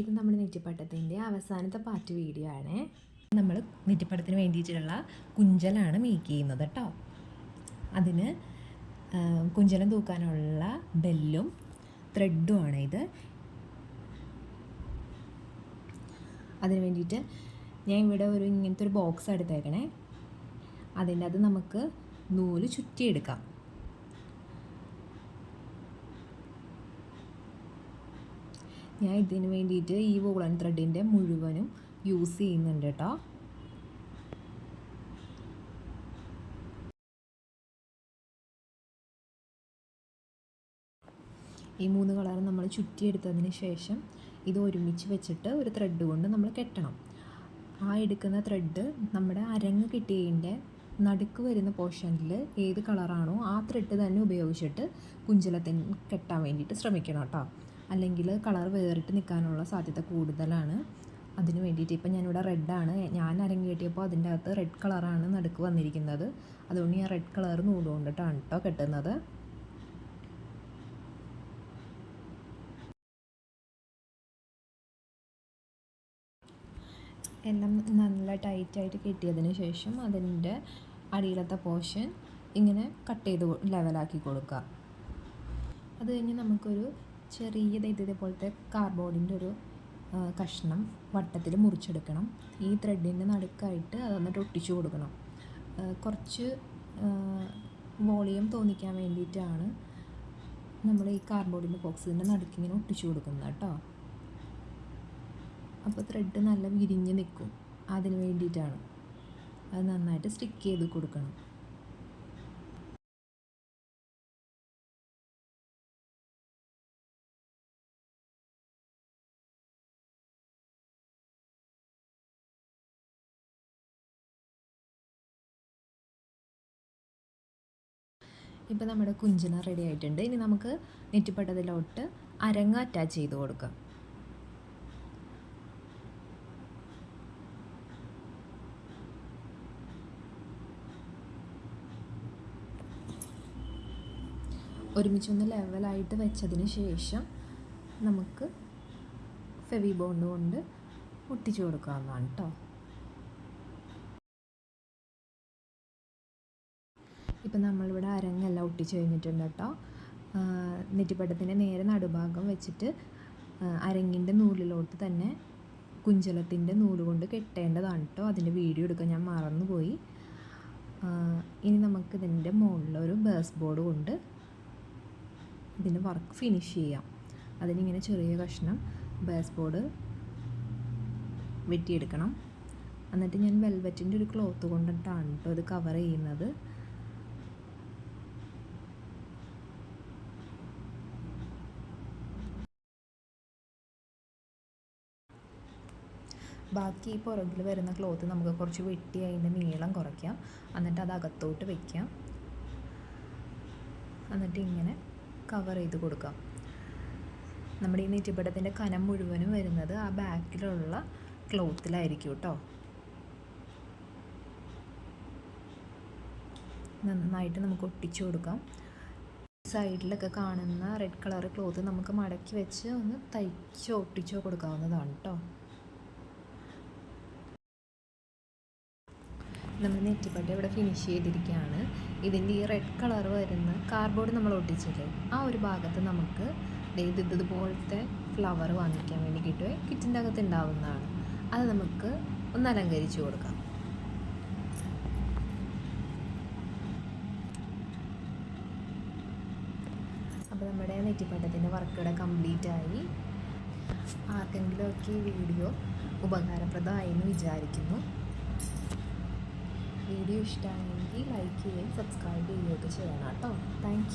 ഇത് നമ്മൾ നെറ്റിപ്പട്ടത്തിന്റെ അവസാനത്തെ പാർട്ട് വീഡിയോ ആണ്. നമ്മൾ നെറ്റിപ്പട്ടത്തിന് വേണ്ടിയിട്ടുള്ള കുഞ്ചലാണ് മേക്ക് ചെയ്യുന്നത് കേട്ടോ അതിന് കുഞ്ചലം തൂക്കാനുള്ള ബെല്ലും ത്രെഡുമാണ് ഇത്. അതിന് വേണ്ടിയിട്ട് ഞാൻ ഇവിടെ ഒരു ഇങ്ങനത്തെ ഒരു ബോക്സ് എടുത്തേക്കണേ. അതിന്റെ അത് നമുക്ക് നൂൽ ചുറ്റിയെടുക്കാം. ഞാൻ ഇതിന് വേണ്ടിയിട്ട് ഈ വോളൻ ത്രെഡിന്റെ മുഴുവനും യൂസ് ചെയ്യുന്നുണ്ട് കേട്ടോ ഈ മൂന്ന് കളർ നമ്മൾ ചുറ്റിയെടുത്തതിന് ശേഷം ഇത് ഒരുമിച്ച് വെച്ചിട്ട് ഒരു ത്രെഡ് കൊണ്ട് നമ്മൾ കെട്ടണം. ആ എടുക്കുന്ന ത്രെഡ് നമ്മുടെ അരങ്ങ് കിട്ടിയതിന്റെ നടുക്ക് വരുന്ന പോർഷനിൽ ഏത് കളറാണോ ആ ത്രെഡ് തന്നെ ഉപയോഗിച്ചിട്ട് കുഞ്ചലത്തിന് കെട്ടാൻ വേണ്ടിയിട്ട് ശ്രമിക്കണം കേട്ടോ അല്ലെങ്കിൽ കളർ വേറിട്ട് നിൽക്കാനുള്ള സാധ്യത കൂടുതലാണ്. അതിന് വേണ്ടിയിട്ട് ഇപ്പം ഞാനിവിടെ റെഡാണ്. ഞാൻ അരങ്ങേറ്റിയപ്പോൾ അതിന്റെ അകത്ത് റെഡ് കളറാണ് നടുക്ക് വന്നിരിക്കുന്നത്. അതുകൊണ്ട് ഞാൻ റെഡ് കളർ നൂൽ കൊണ്ടിട്ടാണ് കേട്ടോ കെട്ടുന്നത്. എല്ലാം നല്ല ടൈറ്റായിട്ട് കെട്ടിയതിന് ശേഷം അതിന്റെ അടിയിലത്തെ പോർഷൻ ഇങ്ങനെ കട്ട് ചെയ്ത് ലെവലാക്കി കൊടുക്കുക. അത് കഴിഞ്ഞ് നമുക്കൊരു ചെറിയ ദേ ഇതേപോലത്തെ കാർഡ്ബോർഡിന്റെ ഒരു കഷ്ണം വട്ടത്തിൽ മുറിച്ചെടുക്കണം. ഈ ത്രെഡിന്റെ നടുക്കായിട്ട് അതൊന്നിട്ട് ഒട്ടിച്ചു കൊടുക്കണം. കുറച്ച് വോളിയം തോന്നിക്കാൻ വേണ്ടിയിട്ടാണ് നമ്മൾ ഈ കാർഡ്ബോർഡിന്റെ ബോക്സിന്റെ നടുക്കിങ്ങനെ ഒട്ടിച്ചു കൊടുക്കുന്നത് കേട്ടോ. അപ്പോൾ ത്രെഡ് നല്ല വിരിഞ്ഞ് നിൽക്കും. അതിന് വേണ്ടിയിട്ടാണ്. അത് നന്നായിട്ട് സ്റ്റിക്ക് ചെയ്ത് കൊടുക്കണം. ഇപ്പോൾ നമ്മുടെ കുഞ്ചിന റെഡി ആയിട്ടുണ്ട്. ഇനി നമുക്ക് നെറ്റിപ്പട്ടതിലോട്ട് അരങ്ങ അറ്റാച്ച് ചെയ്ത് കൊടുക്കാം. ഒരുമിച്ചൊന്ന് ലെവലായിട്ട് വെച്ചതിന് ശേഷം നമുക്ക് ഫെവി ബോണ്ട് കൊണ്ട് ഒട്ടിച്ചു കൊടുക്കാവുന്നതാണ് കേട്ടോ ഇപ്പം നമ്മളിവിടെ അരങ്ങെല്ലാം ഒട്ടിച്ച് കഴിഞ്ഞിട്ടുണ്ട് കേട്ടോ. നെറ്റിപ്പട്ടത്തിന്റെ നേരെ നടുഭാഗം വെച്ചിട്ട് അരങ്ങിന്റെ നൂലിലോട്ട് തന്നെ കുഞ്ചലത്തിന്റെ നൂൽ കൊണ്ട് കെട്ടേണ്ടതാണ് കേട്ടോ. അതിന്റെ വീഡിയോ എടുക്കാൻ ഞാൻ മറന്നുപോയി. ഇനി നമുക്ക് ഇതിന്റെ മുകളിലൊരു ബേസ് ബോർഡ് കൊണ്ട് ഇതിന്റെ വർക്ക് ഫിനിഷ് ചെയ്യാം. അതിനിങ്ങനെ ചെറിയ കഷ്ണം ബേസ് ബോർഡ് വെട്ടിയെടുക്കണം. എന്നിട്ട് ഞാൻ വെൽവെറ്റിന്റെ ഒരു ക്ലോത്ത് കൊണ്ടിട്ടാണ് കേട്ടോ ഇത് കവർ ചെയ്യുന്നത്. ബാക്കി പുറകിൽ വരുന്ന ക്ലോത്ത് നമുക്ക് കുറച്ച് വെട്ടി അതിന്റെ നീളം കുറയ്ക്കാം. എന്നിട്ട് അത് അകത്തോട്ട് വയ്ക്കാം എന്നിട്ട് ഇങ്ങനെ കവർ ചെയ്ത് കൊടുക്കാം. നമ്മുടെ ഈ നെറ്റിപ്പടത്തിന്റെ കനം മുഴുവനും വരുന്നത് ആ ബാക്കിലുള്ള ക്ലോത്തിലായിരിക്കും കേട്ടോ നന്നായിട്ട് നമുക്ക് ഒട്ടിച്ചു കൊടുക്കാം. സൈഡിലൊക്കെ കാണുന്ന റെഡ് കളർ ക്ലോത്ത് നമുക്ക് മടക്കി വെച്ച് ഒന്ന് തയ്ച്ചോ ഒട്ടിച്ചോ കൊടുക്കാവുന്നതാണ് കേട്ടോ നമ്മൾ നെറ്റിപ്പട്ടി ഇവിടെ ഫിനിഷ് ചെയ്തിരിക്കുകയാണ്. ഇതിന്റെ ഈ റെഡ് കളർ വരുന്ന കാർഡ്ബോർഡ് നമ്മൾ ഒട്ടിച്ചില്ലേ ആ ഒരു ഭാഗത്ത് നമുക്ക് ഇത് ഇതുപോലത്തെ ഫ്ലവർ വാങ്ങിക്കാൻ വേണ്ടി കിട്ടുമേ കിറ്റിന്റെ അകത്ത് ഉണ്ടാവുന്നതാണ്. അത് നമുക്ക് ഒന്ന് അലങ്കരിച്ച് കൊടുക്കാം. അപ്പോൾ നമ്മുടെ നെറ്റിപ്പട്ടത്തിന്റെ വർക്ക് ഇവിടെ കംപ്ലീറ്റ് ആയി. ആർക്കെങ്കിലുമൊക്കെ ഈ വീഡിയോ ഉപകാരപ്രദമായി എന്ന് വിചാരിക്കുന്നു. വീഡിയോ ഇഷ്ടമാണെങ്കിൽ ലൈക്ക് ചെയ്യുകയും സബ്സ്ക്രൈബ് ചെയ്യുകയൊക്കെ ചെയ്യണം കേട്ടോ. താങ്ക്